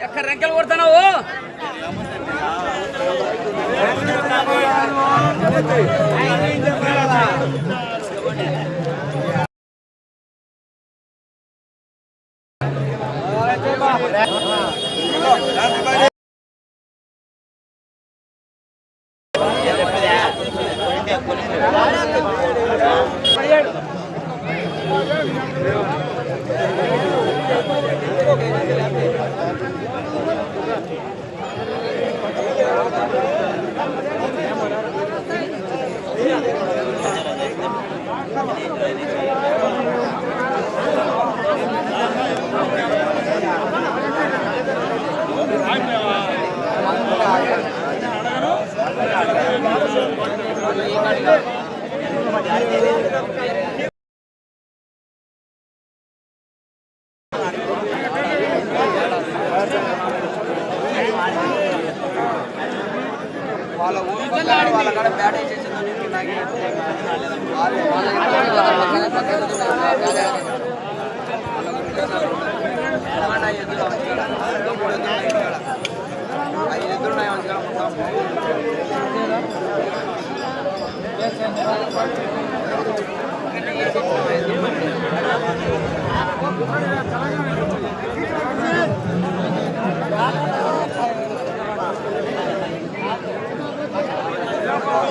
ఎక్కడ రెంకెలు కొడతావు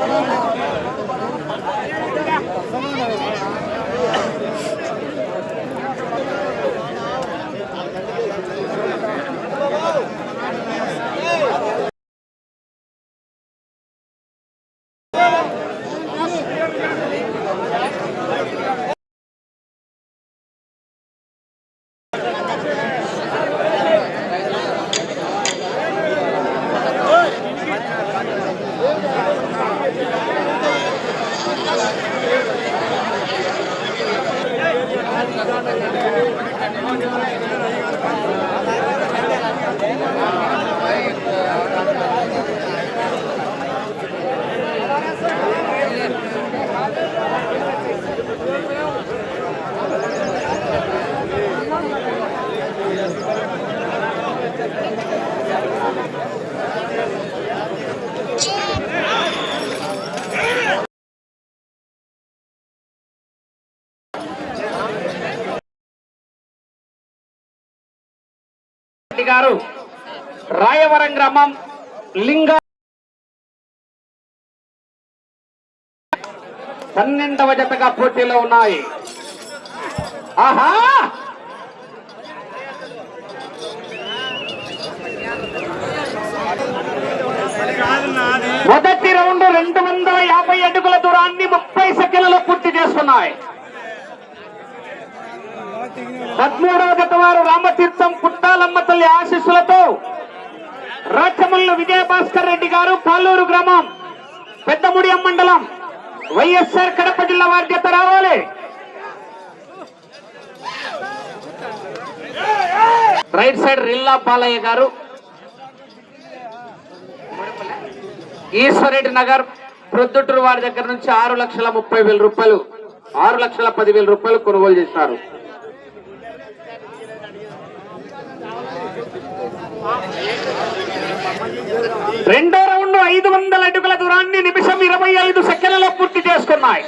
Reddy Thank you. గారు రాయవరం గ్రామం లింగ పన్నెండవ జతగా పోటీలో ఉన్నాయి. ఆహా! మొదటి రౌండ్ రెండు వందల యాభై అడుగుల దూరాన్ని ముప్పై సెకండ్లలో పూర్తి చేస్తున్నాయి పద్మూడవ గతవారు రామతీర్థం పుట్టాలమ్మ తల్లి ఆశీస్సులతో రాచమల్లు విజయభాస్కర్ రెడ్డి గారు పాలూరు గ్రామం పెద్దముడియం మండలం వైఎస్ఆర్ కడప జిల్లా వార్ధ్యత రావాలి. రైట్ సైడ్ రిల్లా పాలయ్య గారు ఈశ్వరెడ్డి నగర్ ప్రొద్దుటూరు వారి దగ్గర నుంచి ఆరు లక్షల ముప్పై వేల రూపాయలు ఆరు లక్షల పదివేల రూపాయలు కొనుగోలు చేసినారు. రెండో రౌండ్ ఐదు వందల అడుగుల దూరాన్ని నిమిషం ఇరవై ఐదు సెకండ్లలో పూర్తి చేసుకున్నాయి.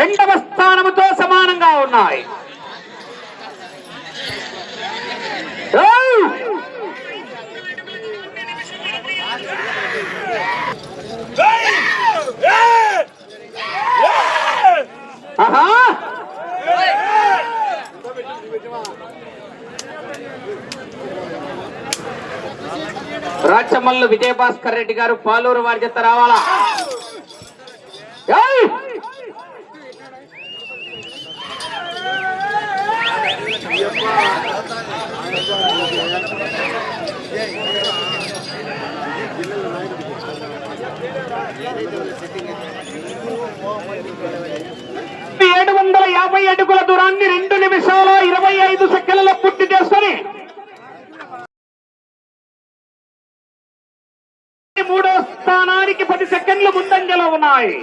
రెండవ స్థానముతో సమానంగా ఉన్నాయి! ఆహా! రాచమల్లు విజయభాస్కర్ రెడ్డి గారు పాలూరు వారి చెత్త రావాలా? ఏడు వందల యాభై అడుగుల దూరాన్ని రెండు నిమిషాల ఇరవై ఐదు సెకండ్ల పూర్తి చేసుకొని ప్రస్థానానికి పది సెకండ్లు ముందంజలో ఉన్నాయి.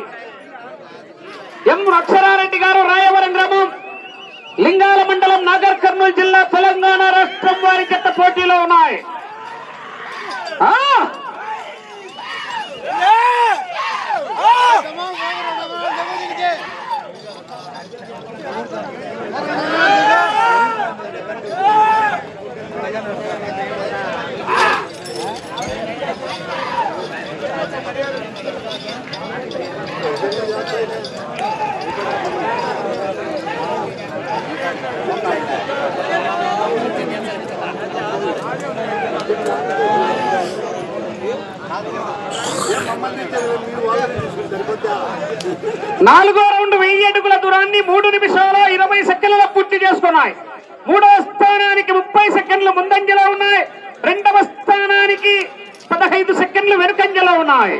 ఎం అక్షరారెడ్డి గారు రాయవరం గ్రామం లింగాల మండలం నాగర్ కర్నూలు జిల్లా తెలంగాణ రాష్ట్రం వారి చెత్త పోటీలో ఉన్నాయి. నాలుగో రౌండ్ వెయ్యి అడుగుల దూరాన్ని మూడు నిమిషాల ఇరవై సెకండ్లలో పూర్తి చేసుకున్నాయి. మూడవ స్థానానికి ముప్పై సెకండ్లు ముందంజలో ఉన్నాయి. రెండవ స్థానానికి పదహైదు సెకండ్లు వెనుకంజలో ఉన్నాయి.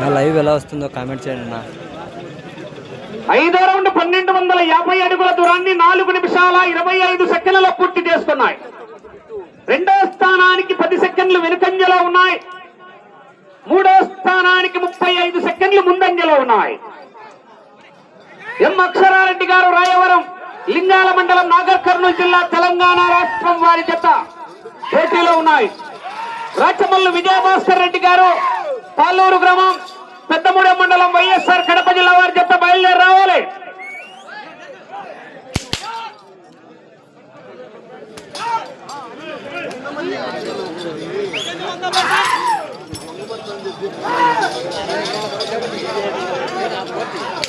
నా లైవ్ ఎలా వస్తుందో కామెంట్ చేయండి అన్న. ఐదో రౌండ్ పన్నెండు వందల యాభై అడుగుల దూరాన్ని నాలుగు నిమిషాల ఇరవై ఐదు సెకండ్లలో పూర్తి చేస్తున్నాయి. రెండో స్థానానికి పది సెకండ్లు వెనుకంజలో ఉన్నాయి. మూడో స్థానానికి ముప్పై ఐదు సెకండ్లు ముందంజలో ఉన్నాయి. ఎం అక్షరారెడ్డి గారు రాయవరం లింగాల మండలం నాగర్ కర్నూలు జిల్లా తెలంగాణ రాష్ట్రం వారి జత పోటీలో ఉన్నాయి. రాచమల్లు విజయభాస్కర్ రెడ్డి గారు పాలూరు గ్రామం పెద్దమూడెం మండలం వైఎస్ఆర్ కడ జిల్లా వారి జత బయలుదేరి రావాలి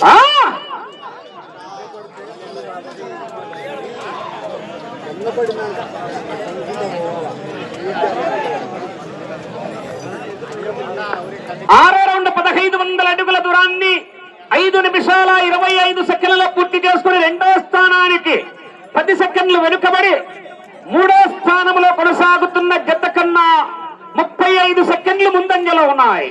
ఆ! ఆరో రౌండ్ పదహైదు వందల అడుగుల దూరాన్ని ఐదు నిమిషాల ఇరవై ఐదు సెకండ్లలో పూర్తి చేసుకుని రెండో స్థానానికి పది సెకండ్లు వెనుకబడి మూడో స్థానంలో కొనసాగుతున్న జత కన్నా ముప్పై ఐదు సెకండ్లు ముందంజలో ఉన్నాయి.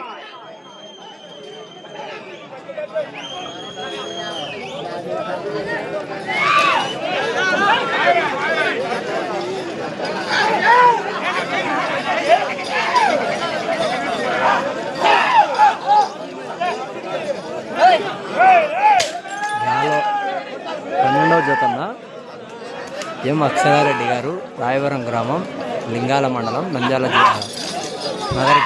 పన్నెండవ జతన్న ఎం అక్షరారెడ్డి గారు రాయవరం గ్రామం లింగాల మండలం నంద్యాల జిల్లా. నగర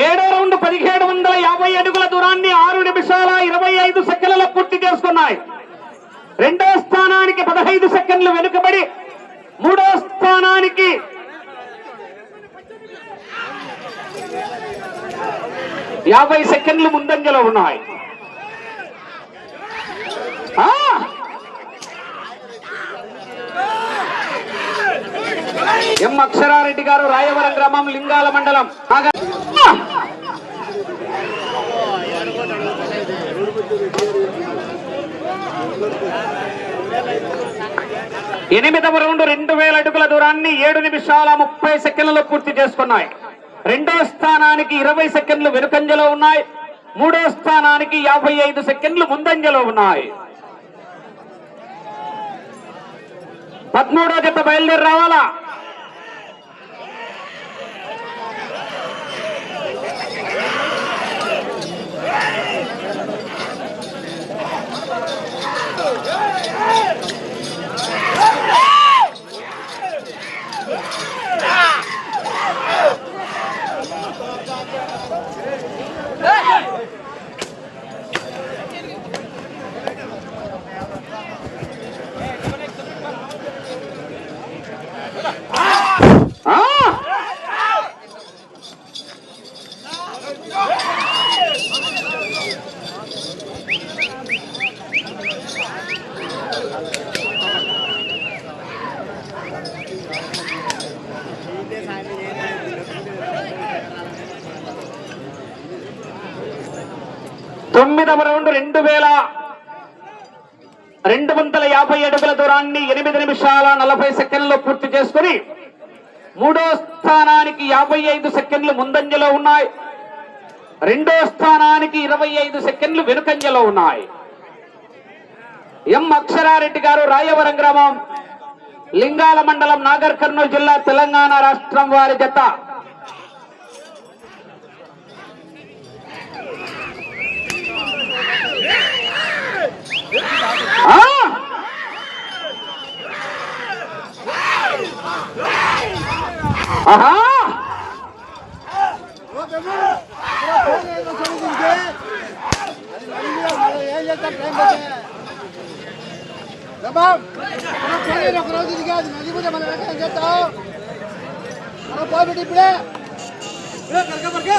ఏడో రౌండ్ పదిహేడు వందల యాభై అడుగుల దూరాన్ని ఆరు నిమిషాల ఇరవై ఐదు సెకండ్లలో పూర్తి రెండో స్థానానికి పదహైదు సెకండ్లు వెనుకబడి మూడో స్థానానికి యాభై సెకండ్లు ముందంజలో ఉన్నాయి ఆ! ఎం అక్షరారెడ్డి గారు రాయవరం గ్రామం లింగాల మండలం ఎనిమిదవ రౌండ్ రెండు వేల అడుగుల దూరాన్ని ఏడు నిమిషాల ముప్పై సెకండ్లలో పూర్తి చేసుకున్నాయి. రెండో స్థానానికి ఇరవై సెకండ్లు వెనుకంజలో ఉన్నాయి. మూడో స్థానానికి యాభై ఐదు సెకండ్లు ముందంజలో ఉన్నాయి. పదమూడో జత బయలుదేరి రావాలా? సెకండ్లు ముందంజలో ఉన్నాయి. రెండో స్థానానికి ఇరవై ఐదు సెకండ్లు వెనుకంజలో ఉన్నాయి. ఎం అక్షరారెడ్డి గారు రాయవరం గ్రామం లింగాల మండలం నాగర్ కర్నూలు జిల్లా తెలంగాణ రాష్ట్రం వారి జత. تمام انا پڙهي رڪ روزي ڏي گاز ندي مون ملي رکي جتا انا پوي بيٽي پڙه پڙه ڪرڪا ڪرڪا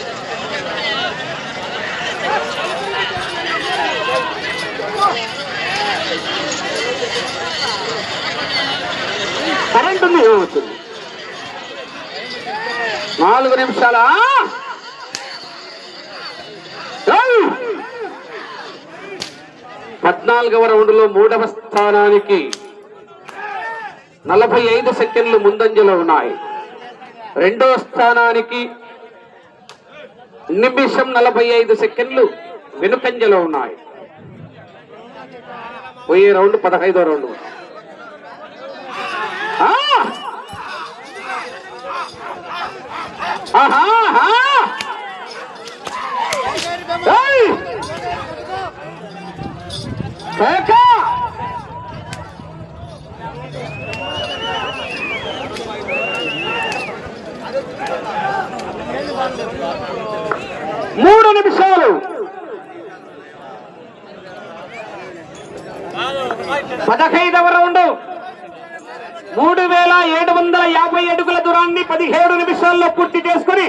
కరెంట్ ఉంది ఏమవుతుంది? నాలుగు నిమిషాల పద్నాలుగవ రౌండ్లో మూడవ స్థానానికి నలభై ఐదు సెకండ్లు ముందంజలో ఉన్నాయి. రెండో స్థానానికి నిమిషం నలభై ఐదు సెకండ్లు వెనుకంజలో ఉన్నాయి. పోయే రౌండ్ పదహైదో రౌండ్. మూడు నిమిషాలు. పదహైదవ రౌండ్. మూడు వేల ఏడు వందల యాభై అడుగుల దూరాన్ని పదిహేడు నిమిషాల్లో పూర్తి చేసుకుని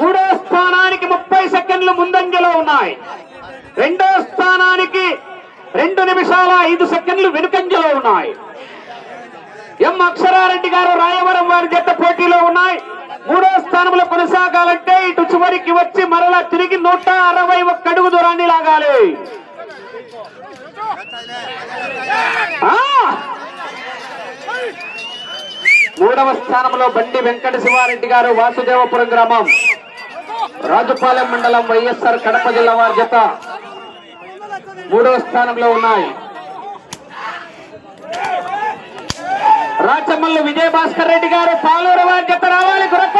మూడో స్థానానికి ముప్పై సెకండ్లు ముందంజలో ఉన్నాయి. రెండో స్థానానికి రెండు నిమిషాల ఐదు సెకండ్లు వెనుకంజలో ఉన్నాయి. ఎం అక్షరారెడ్డి గారు రాయవరం వారి జత పోటీలో ఉన్నాయి. మూడో స్థానంలో కొనసాగాలంటే ఇటు చివరికి వచ్చి మరలా తిరిగి నూట అరవై ఒక్క అడుగు దూరాన్ని లాగాలి. మూడవ స్థానంలో బండి వెంకట శివారెడ్డి గారు వాసుదేవపురం గ్రామం. రాజుపాలెం మండలం వైఎస్ఆర్ కడప జిల్లా వారి జత మూడవ స్థానంలో ఉన్నాయి. రాచమల్లు విజయ భాస్కర్ రెడ్డి గారు పాలూరు వారి జత రావాలి గురప్ప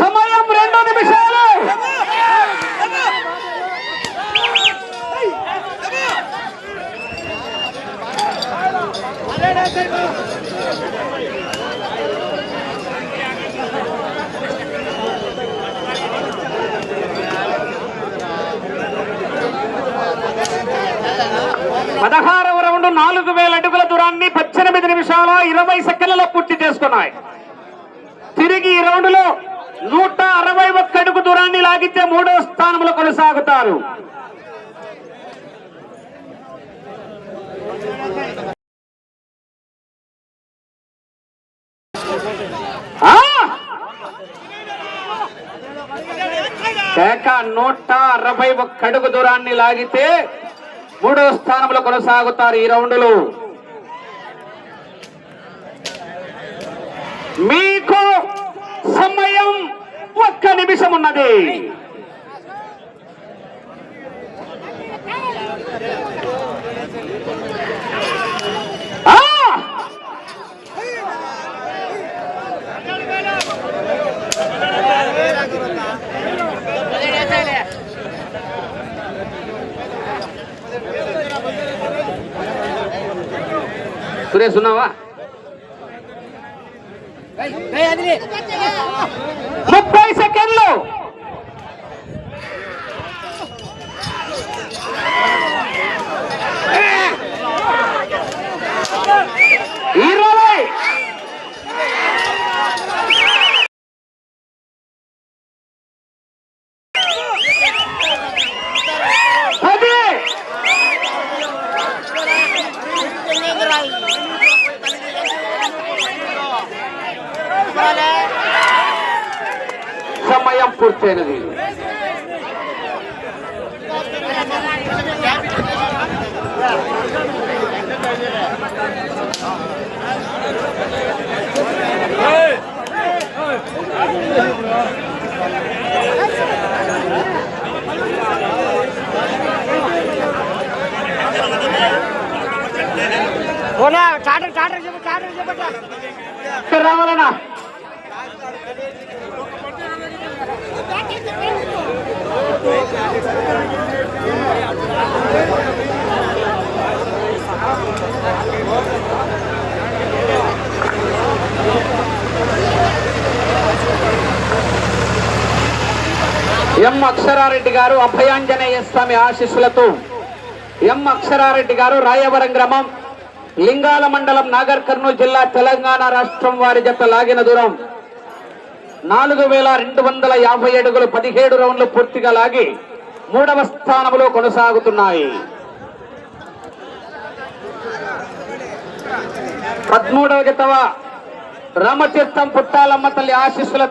సమయం రెండు నిమిషాలు. పదహారవ రౌండ్ నాలుగు వేల అడుగుల దూరాన్ని పద్దెనిమిది నిమిషాల ఇరవై సెకండ్లలో పూర్తి చేసుకున్నాయి. తిరిగి ఈ రౌండ్లో నూట అరవై ఒక్క అడుగు దూరాన్ని లాగితే మూడో స్థానంలో కొనసాగుతారు. శాఖ నూట అరవై ఒక్కడుగు దూరాన్ని లాగితే మూడవ స్థానంలో కొనసాగుతారు ఈ రౌండ్లో. మీకు సమయం ఒక్క నిమిషం ఉన్నది. सुना हुआ हाँ। సమయం పూర్తయినది చాటర్ చాటర్ చెప్పు చాటర్ చెప్పట ఇక్కడ ఎం అక్షరారెడ్డి గారు అభయాంజనేయ స్వామి ఆశీస్సులతో. ఎం అక్షరారెడ్డి గారు రాయవరం గ్రామం లింగాల మండలం నాగర్ కర్నూలు జిల్లా తెలంగాణ రాష్ట్రం వారి జత లాగిన దూరం. నాలుగు వేల రెండు వందల యాభై అడుగులు పదిహేడు రౌండ్లు పూర్తిగా లాగి మూడవ స్థానంలో కొనసాగుతున్నాయి. పదమూడవ జతవ రామతీర్థం పుట్టాలమ్మ తల్లి ఆశీస్సుల